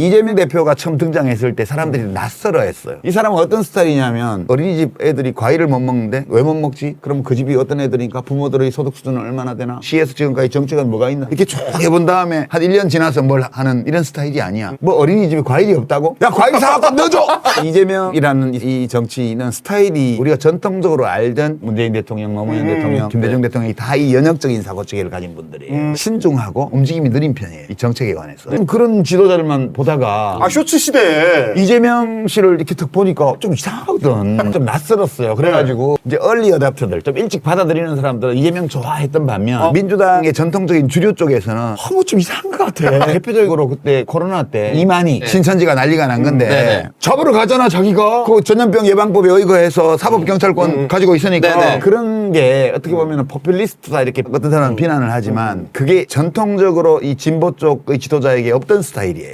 이재명 대표가 처음 등장했을 때 사람들이 낯설어 했어요. 이 사람은 어떤 스타일이냐면 어린이집 애들이 과일을 못 먹는데 왜 못 먹지? 그럼 그 집이 어떤 애들이니까 부모들의 소득 수준은 얼마나 되나? 시에서 지금까지 정책은 뭐가 있나? 이렇게 쭉 해본 다음에 한 1년 지나서 뭘 하는 이런 스타일이 아니야. 뭐 어린이집에 과일이 없다고? 야 과일 사갖고 넣어줘! 이재명이라는 이 정치인은 스타일이 우리가 전통적으로 알던 문재인 대통령, 노무현 대통령, 김대중 대통령이 다 이 연역적인 사고체계를 가진 분들이에요. 신중하고 움직임이 느린 편이에요. 이 정책에 관해서. 좀 그런 지도자들만 보다 가 아 쇼츠 시대에 이재명 씨를 이렇게 딱 보니까 좀 이상하거든. 좀 낯설었어요. 그래가지고 이제 얼리 어답터들, 좀 일찍 받아들이는 사람들은 이재명 좋아했던 반면 민주당의 전통적인 주류 쪽에서는 어, 뭐좀 이상한 것 같아. 대표적으로 그때 코로나 때 이만희 신천지가 난리가 난 건데 네네. 잡으러 가잖아 자기가. 그 전염병 예방법에 의거해서 사법경찰권 가지고 있으니까 네네. 그런 게 어떻게 보면 포퓰리스트다 이렇게 어떤 사람은 비난을 하지만 그게 전통적으로 이 진보 쪽의 지도자에게 없던 스타일이에요.